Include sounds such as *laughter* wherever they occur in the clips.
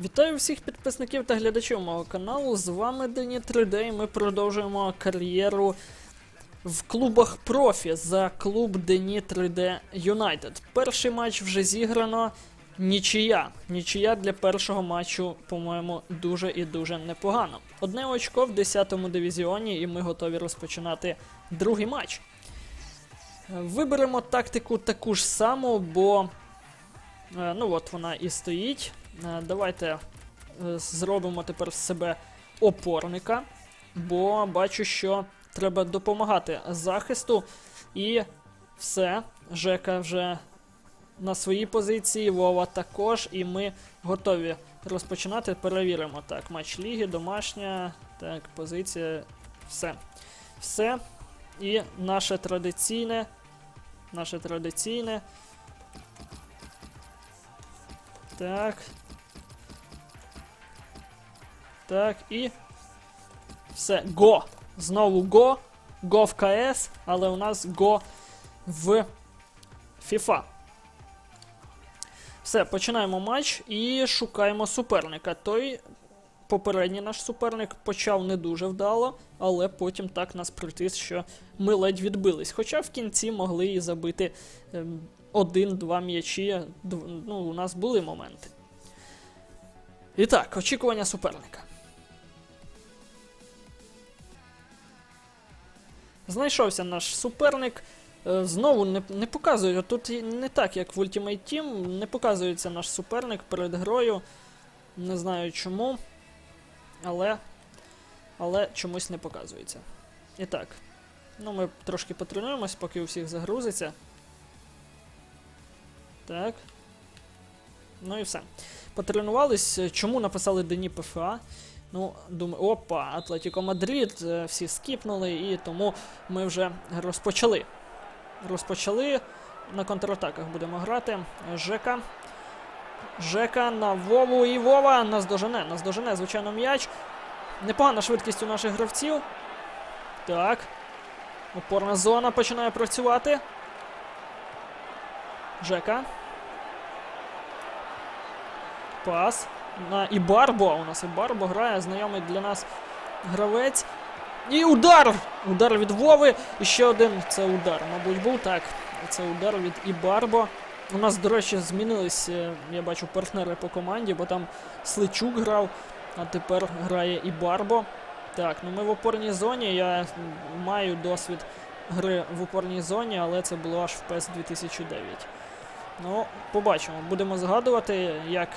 Вітаю всіх підписників та глядачів мого каналу. З вами Дені 3D і ми продовжуємо кар'єру в клубах профі за клуб Дені 3D United. Перший матч вже зіграно. Нічия. Нічия для першого матчу, по-моєму, дуже і дуже непогано. Одне очко в 10-му дивізіоні, і ми готові розпочинати другий матч. Виберемо тактику таку ж саму, бо Е, Ну от вона і стоїть. Е, Давайте е, зробимо тепер з себе опорника, бо бачу, що треба допомагати захисту. І все. Жека вже на своїй позиції, Вова також, і ми готові розпочинати. Перевіримо. Так, матч ліги, домашня, так, позиція, все. Все. І наше традиційне. Наше традиційне. Так. Так, і. Все, го! Знову го. Го в КС, але у нас го в FIFA. Все, починаємо матч і шукаємо суперника. Той попередній наш суперник почав не дуже вдало, але потім так нас притис, що ми ледь відбились. Хоча в кінці могли і забити ем, один-два м'ячі. Ну, у нас були моменти. І так, очікування суперника. Знайшовся наш суперник. Е, Знову не, не показує. Тут не так, як в Ultimate Team. Не показується наш суперник перед грою. Не знаю чому. Але. Але чомусь не показується. І так. Ну, ми трошки потренуємось, поки у всіх загрузиться. Так. Ну і все. Потренувались. Чому написали Дені ПФА? Ну, думаю, опа, Атлетіко Мадрид, е, всі скіпнули, і тому ми вже розпочали. Розпочали. На контратаках будемо грати. Жека. Жека на Вову і Вова наздожене. Наздожене, звичайно, м'яч. Непогана швидкість у наших гравців. Так. Опорна зона починає працювати. Жека. Пас. На Ібарбо. У нас Ібарбо грає, знайомий для нас гравець. І удар! Удар від Вови. І ще один це удар. Мабуть, був так. Це удар від Ібарбо. У нас, до речі, змінились, е, я бачу, партнери по команді, бо там Сличук грав, а тепер грає Ібарбо. Так, ну ми в опорній зоні. Я маю досвід гри в опорній зоні, але це було аж в PES 2009. Ну, побачимо. Будемо згадувати, як,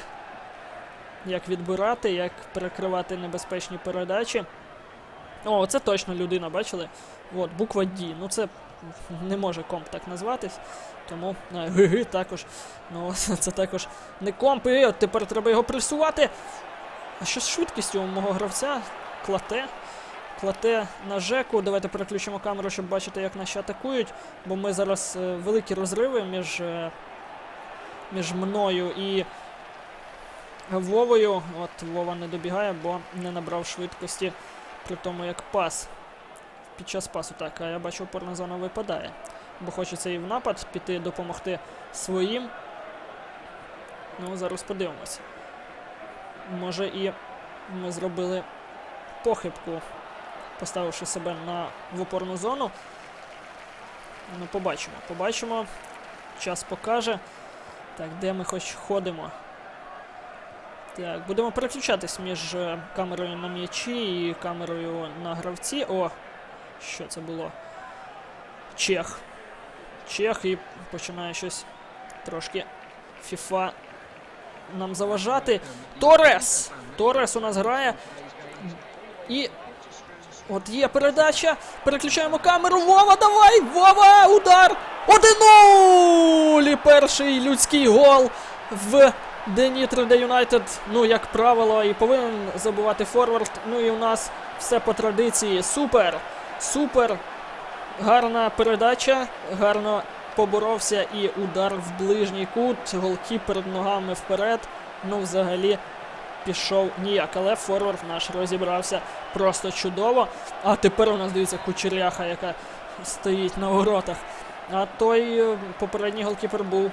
як відбирати, як перекривати небезпечні передачі. О, це точно людина, бачили? От, буква D. Ну це не може комп так назватись. Тому е, *laughs* ГГ також. Ну, *laughs* це також не комп. І от тепер треба його пресувати. А що з швидкістю у мого гравця? Клате. Клате на Жеку. Давайте переключимо камеру, щоб бачити, як наші атакують. Бо ми зараз е, великі розриви між, е, між мною і Вовою. От Вова не добігає, бо не набрав швидкості при тому, як пас. Під час пасу так, а я бачу, опорна зона випадає. Бо хочеться і в напад піти допомогти своїм. Ну, зараз подивимося. Може і ми зробили похибку, поставивши себе на, в опорну зону. Ну, побачимо. Побачимо. Час покаже. Так, де ми хоч ходимо. Так, будемо переключатись між е, камерою на м'ячі і камерою на гравці. О, що це було? Чех. Чех і починає щось трошки FIFA нам заважати. Торес! Торес у нас грає. І. От є передача. Переключаємо камеру. Вова, давай! Вова! Удар! 1-0! І перший людський гол в Дені 3D United. Ну, як правило, і повинен забувати форвард. Ну і у нас все по традиції. Супер! Супер! Гарна передача, гарно поборовся і удар в ближній кут. Голкіпер ногами вперед. Ну, взагалі, пішов ніяк. Але форвард наш розібрався просто чудово. А тепер у нас дивіться кучеряха, яка стоїть на воротах. А той е, попередній голкіпер був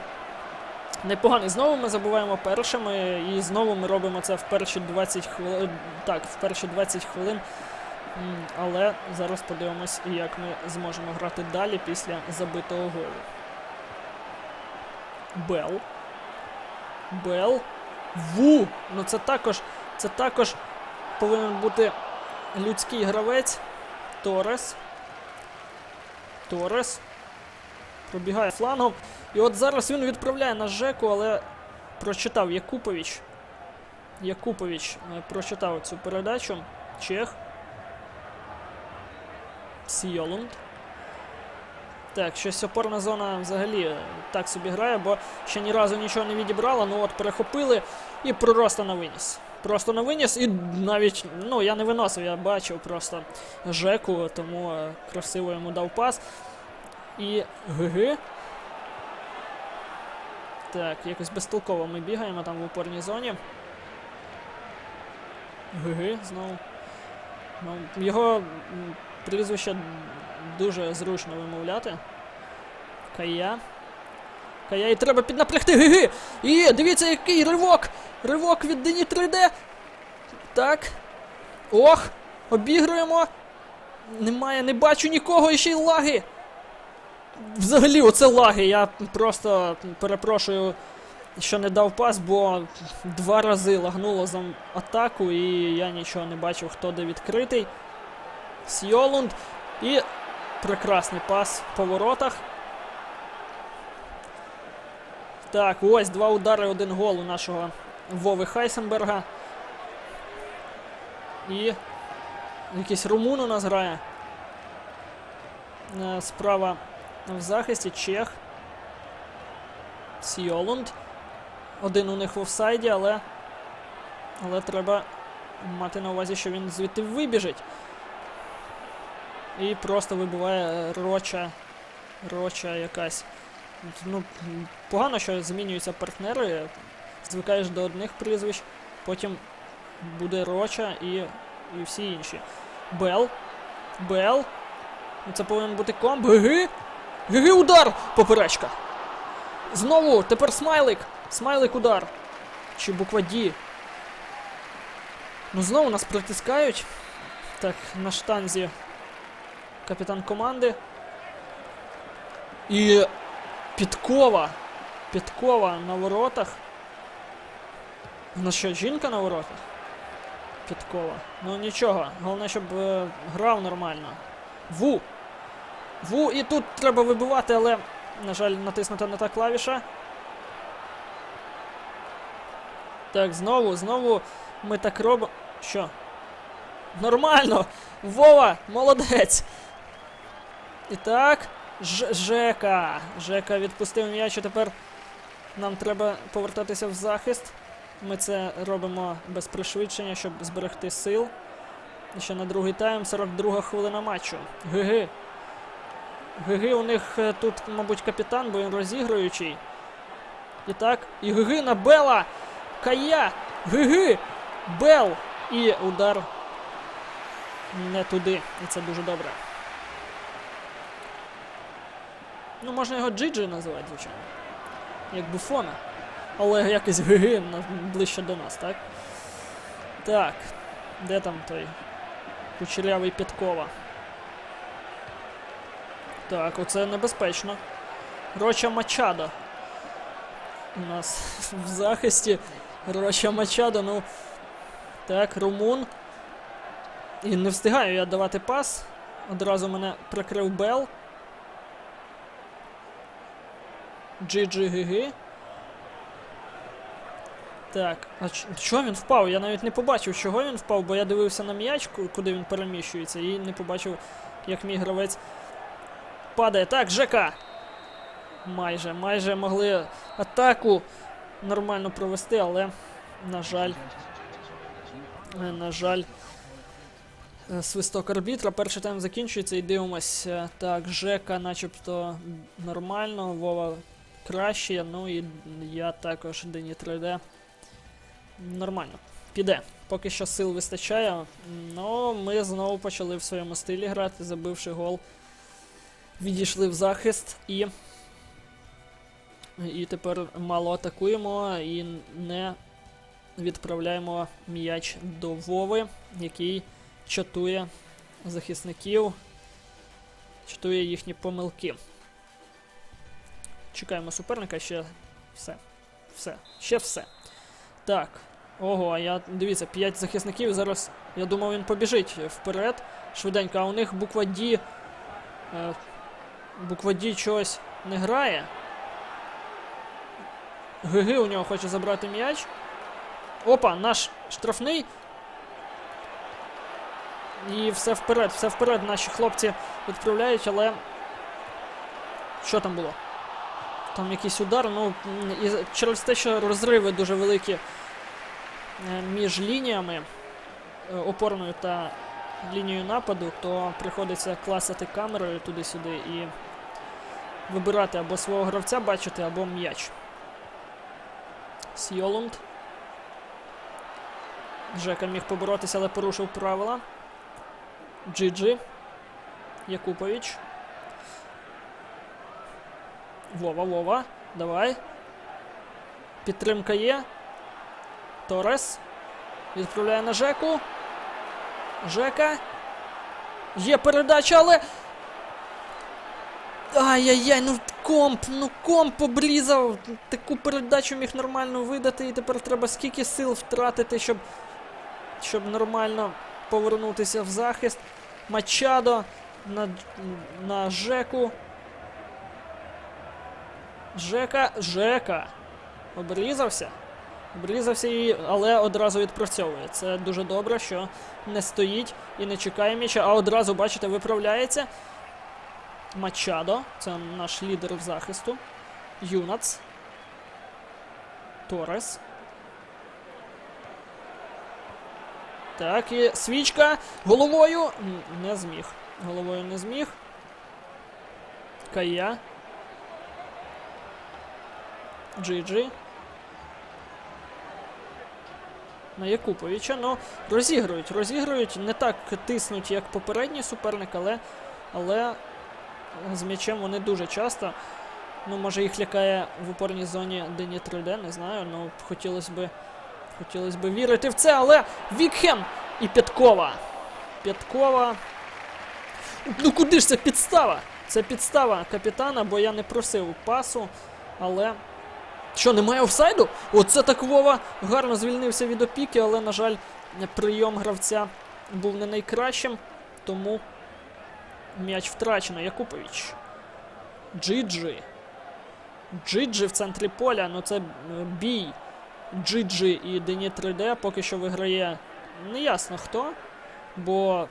Непоганий. Знову ми забуваємо першими, і знову ми робимо це в перші 20 хвилин. Так, в перші 20 хвилин. Але зараз подивимось, як ми зможемо грати далі після забитого голу. Бел. Бел. Ву! Ну це також. Це також повинен бути людський гравець. Торес. Торес. Пробігає флангом. І от зараз він відправляє на Жеку, але прочитав Якупович. Якупович е, прочитав цю передачу. Чех. Сіолунд. Так, щось опорна зона взагалі е, так собі грає, бо ще ні разу нічого не відібрала. Ну от перехопили і просто на виніс. Просто на виніс, і навіть, ну я не виносив, я бачив просто Жеку, тому е, красиво йому дав пас. І ГГ. Так, якось безтолково ми бігаємо там в опорній зоні. ГГ знову. Ну, його прізвище дуже зручно вимовляти. Кая. Кая, і треба піднапрягти ГГ! І дивіться, який ривок! Ривок від Дені 3D. Так. Ох! Обігруємо. Немає, не бачу нікого, і ще й лаги. Взагалі, оце лаги. Я просто перепрошую, що не дав пас, бо два рази лагнуло за атаку, і я нічого не бачив, хто де відкритий. Сьолунд. І прекрасний пас по воротах. Так, ось два удари, один гол у нашого Вови Хайсенберга. І якийсь румун у нас грає. Е, Справа в захисті Чех. Сіолунд. Один у них в офсайді, але. Але треба мати на увазі, що він звідти вибіжить. І просто вибиває Роча. Роча якась. Ну, погано, що змінюються партнери. Звикаєш до одних прізвищ, потім буде Роча і, і всі інші. Бел. Бел. Це повинен бути комб. ГГ. ГГ удар! Поперечка. Знову, тепер смайлик. Смайлик удар. Чи буква Ді. Ну знову нас притискають. Так, на штанзі капітан команди. І Підкова. Підкова на воротах. У нас що, жінка на воротах? Підкова. Ну нічого. Головне, щоб е, грав нормально. Ву. Ву, і тут треба вибивати, але, на жаль, натиснута не та клавіша. Так, знову, знову ми так робимо. Що? Нормально! Вова, молодець! І так. Ж Жека. Жека відпустив м'яч, і тепер нам треба повертатися в захист. Ми це робимо без пришвидшення, щоб зберегти сил. І ще на другий тайм, 42 хвилина матчу. ГГ. ГГ у них е, тут, мабуть, капітан, бо він розігруючий. І так, і ГГ на Бела! Кая! ГГ! Бел! І удар не туди. І це дуже добре. Ну, можна його Джиджи називати, звичайно. Як Буфона. Але якось ГГ ближче до нас, так? Так. Де там той кучерявий Підкова? Так, оце небезпечно. Роча Мачадо. У нас *laughs* в захисті Роча Мачадо, ну. Так, Румун. І не встигаю я давати пас. Одразу мене прикрив Бел. GGGG. Так, а чого він впав? Я навіть не побачив, чого він впав, бо я дивився на м'яч, куди він переміщується, і не побачив, як мій гравець падає. Так, ЖК! Майже, майже могли атаку нормально провести, але, на жаль, е, на жаль, е, свисток арбітра. Перший тайм закінчується і дивимося. Так, Жека начебто нормально, Вова краще, ну і я також Дені 3D. Нормально. Піде. Поки що сил вистачає. Ну, ми знову почали в своєму стилі грати, забивши гол. Відійшли в захист і. І тепер мало атакуємо і не відправляємо м'яч до Вови, який чатує захисників, чатує їхні помилки. Чекаємо суперника ще все. Все. Ще все. Так. Ого, я дивіться, 5 захисників. Зараз я думав, він побіжить вперед. Швиденько, а у них буква D. Буква D чогось не грає. ГГ у нього хоче забрати м'яч. Опа, наш штрафний. І все вперед, все вперед. Наші хлопці відправляють, але. Що там було? Там якийсь удар, ну і через те, що розриви дуже великі е, між лініями е, опорною та лінією нападу, то приходиться класити камерою туди-сюди і вибирати або свого гравця бачити, або м'яч. Сьолунд. Жека міг поборотися, але порушив правила. Джиджи. Якупович. Вова, Вова. Давай. Підтримка є. Торес. Відправляє на Жеку. Жека. Є передача, але. Ай-яй-яй, ну комп, ну комп обрізав. Таку передачу міг нормально видати, і тепер треба скільки сил втратити, щоб, щоб нормально повернутися в захист. Мачадо на, на Жеку. Жека, Жека. Обрізався. Обрізався, і, але одразу відпрацьовує. Це дуже добре, що не стоїть і не чекає м'яча, а одразу, бачите, виправляється. Мачадо, це наш лідер в захисту. Юнац. Торес. Так, і свічка головою не зміг. Головою не зміг. Кая. Джиджи. На Якуповича. Ну, розігрують, розігрують. Не так тиснуть, як попередній суперник, але, але з м'ячем вони дуже часто. Ну, може їх лякає в опорній зоні Дені 3D, не знаю. Ну, хотілося б, хотілося б вірити в це, але Вікхем і Пяткова. Пяткова. Ну куди ж це підстава? Це підстава капітана, бо я не просив пасу, але. Що, немає офсайду? Оце так Вова гарно звільнився від опіки, але, на жаль, прийом гравця був не найкращим, тому м'яч втрачено. Якупович. Джиджи. Джиджи в центрі поля, ну це е, бій. Джиджи і Дені 3D поки що виграє неясно хто, бо.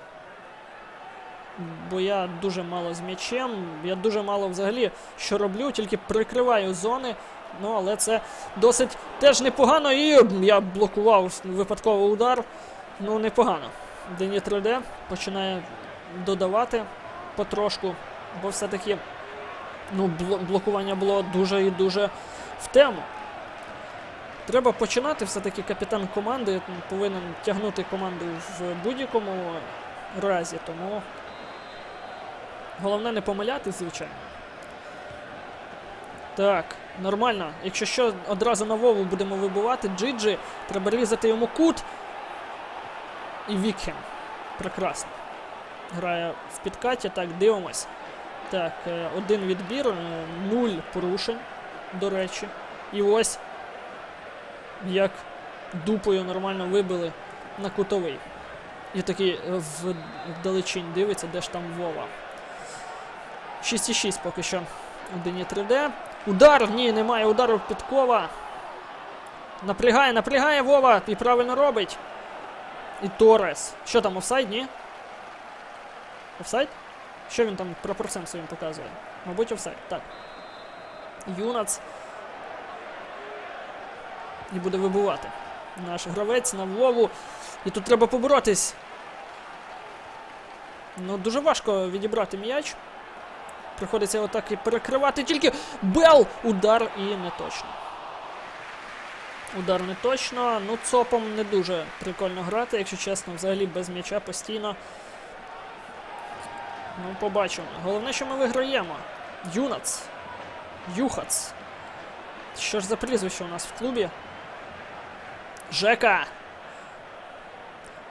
Бо я дуже мало з м'ячем, я дуже мало взагалі що роблю, тільки прикриваю зони. Ну, але це досить теж непогано. І я блокував випадковий удар. Ну, непогано. Дені 3D починає додавати потрошку, бо все-таки ну, блокування було дуже і дуже в тему. Треба починати все-таки капітан команди повинен тягнути команду в будь-якому разі, тому головне не помиляти, звичайно. Так, нормально. Якщо що, одразу на Вову будемо вибивати. Джиджи, треба різати йому кут. І Вікхем. Прекрасно. Грає в підкаті. Так, дивимось. Так, е, один відбір, е, нуль порушень, до речі. І ось як дупою нормально вибили на кутовий. І такий е, вдалечінь дивиться, де ж там Вова. 6,6 поки що у Дені 3D. Удар! Ні, немає удару Підкова. Напрягає, напрягає Вова і правильно робить. І Торес. Що там, офсайд, ні? Офсайд? Що він там прапорцем своїм показує? Мабуть, офсайд. Так. Юнац. І буде вибивати. Наш гравець на Вову. І тут треба поборотись. Ну, дуже важко відібрати м'яч. Приходиться отак і перекривати. Тільки Бел! Удар і не точно. Удар не точно. Ну, цопом не дуже прикольно грати, якщо чесно, взагалі без м'яча постійно. Ну, побачимо. Головне, що ми виграємо. Юнац. Юхац. Що ж за прізвище у нас в клубі? Жека!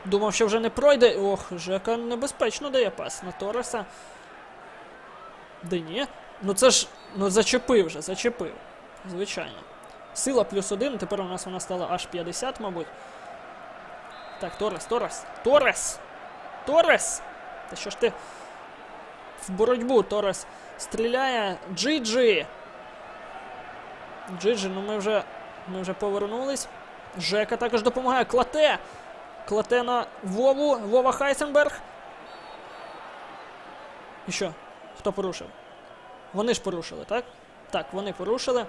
Думав, що вже не пройде. Ох, Жека небезпечно дає пас на Тореса. Да ні. Ну це ж. Ну зачепив вже, зачепив. Звичайно. Сила плюс один, тепер у нас вона стала аж 50, мабуть. Так, Торес, Торес. Торес! Торес! Та що ж ти в боротьбу Торес стріляє. Джиджі! Джиджі, ну ми вже. Ми вже повернулись. Жека також допомагає. Клате! Клате на Вову. Вова Хайсенберг. І що? Хто порушив? Вони ж порушили, так? Так, вони порушили.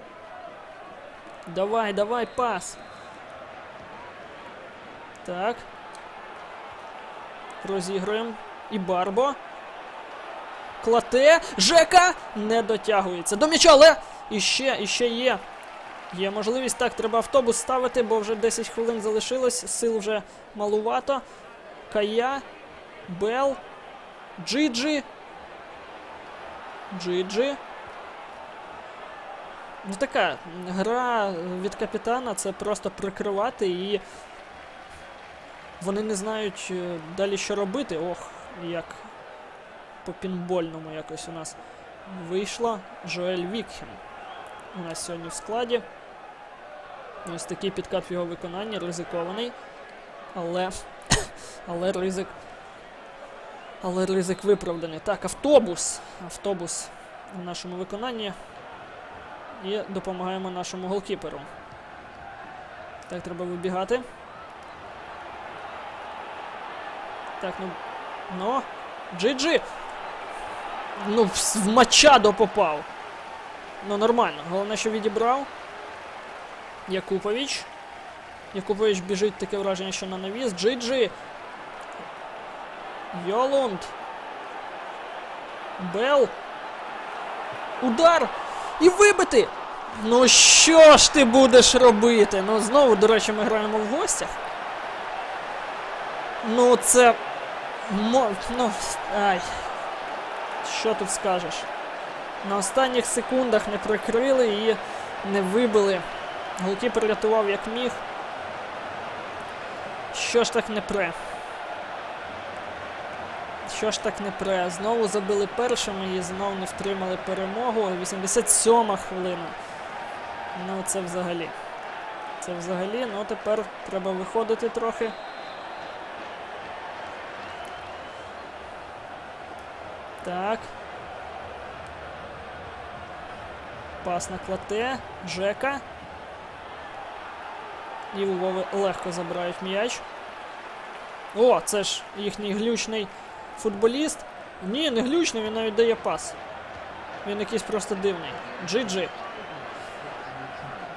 Давай, давай, пас. Так. Розігруємо. І Барбо. Клате. Жека! Не дотягується. До м'яча, але. Іще, іще є. Є можливість. Так, треба автобус ставити, бо вже 10 хвилин залишилось. Сил вже малувато. Кая. Бел. Джиджі. Джиджі. Ну така гра від капітана це просто прикривати і вони не знають е, далі що робити. Ох, як по пінбольному якось у нас вийшло. Жоель Вікхем у нас сьогодні в складі. Ось такий підкат в його виконанні, ризикований. Але. *coughs* Але ризик. Але ризик виправданий. Так, автобус. Автобус в нашому виконанні. І допомагаємо нашому голкіперу. Так, треба вибігати. Так, ну. Ну. Джиджи! Ну, в, Мачадо попав. Ну, нормально. Головне, що відібрав. Якупович. Якупович біжить таке враження, що на навіс. Джиджи. Йолунд. Бел. Удар! І вибити! Ну що ж ти будеш робити? Ну знову, до речі, ми граємо в гостях. Ну це. Ну. Ай. Що тут скажеш? На останніх секундах не прикрили і не вибили. Голкіпер рятував як міг. Що ж так не пре? Що ж так не пре? Знову забили першими і знову не втримали перемогу. 87 хвилина. Ну, це взагалі. Це взагалі. Ну, тепер треба виходити трохи. Так. Пас на клате. Жека. І у Вови легко забирають м'яч. О, це ж їхній глючний футболіст. Ні, не глючний, він навіть дає пас. Він якийсь просто дивний. Джиджи.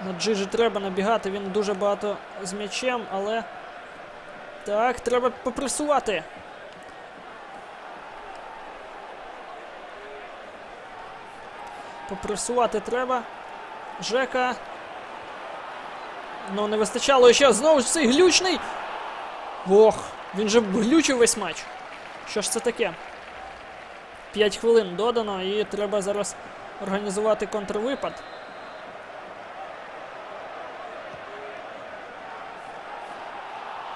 На Джиджи треба набігати, він дуже багато з м'ячем, але. Так, треба попресувати. Попресувати треба. Жека. Ну, не вистачало ще знову ж цей глючний. Ох, він же глючив весь матч. Що ж це таке? 5 хвилин додано і треба зараз організувати контрвипад.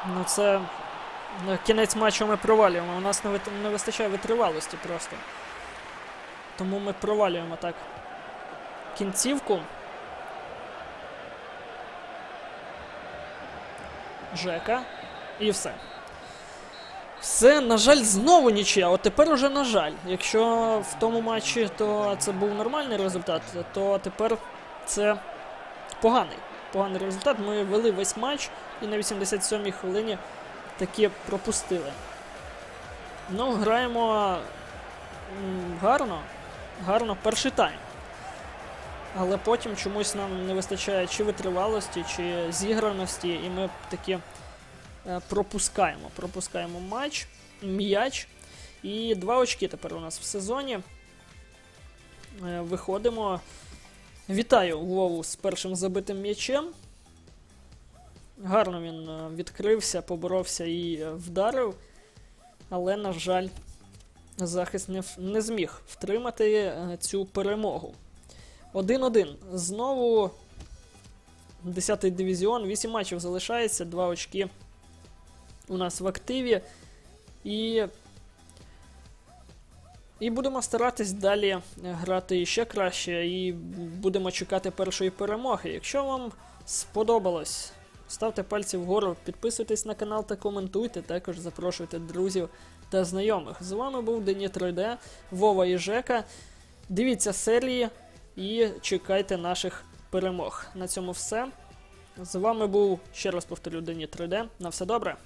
Ну це ну, кінець матчу ми провалюємо. У нас не, не вистачає витривалості просто. Тому ми провалюємо так кінцівку. Жека. І все. Все, на жаль, знову нічия. От тепер уже на жаль. Якщо в тому матчі то це був нормальний результат, то тепер це поганий. Поганий результат. Ми вели весь матч і на 87-й хвилині таки пропустили. Ну, граємо гарно. Гарно перший тайм. Але потім чомусь нам не вистачає чи витривалості, чи зіграності, і ми таки е, пропускаємо. Пропускаємо матч, м'яч. І два очки тепер у нас в сезоні. Е, Виходимо. Вітаю Вову з першим забитим м'ячем. Гарно він е, відкрився, поборовся і вдарив. Але, на жаль, захист не, зміг втримати цю перемогу. 1-1. Знову 10-й дивізіон, 8 матчів залишається, 2 очки у нас в активі. І. І будемо старатись далі грати ще краще, і будемо чекати першої перемоги. Якщо вам сподобалось, ставте пальці вгору, підписуйтесь на канал та коментуйте. Також запрошуйте друзів та знайомих. З вами був Дені 3D, Вова і Жека. Дивіться серії і чекайте наших перемог. На цьому все. З вами був, ще раз повторю, Дені 3D. На все добре.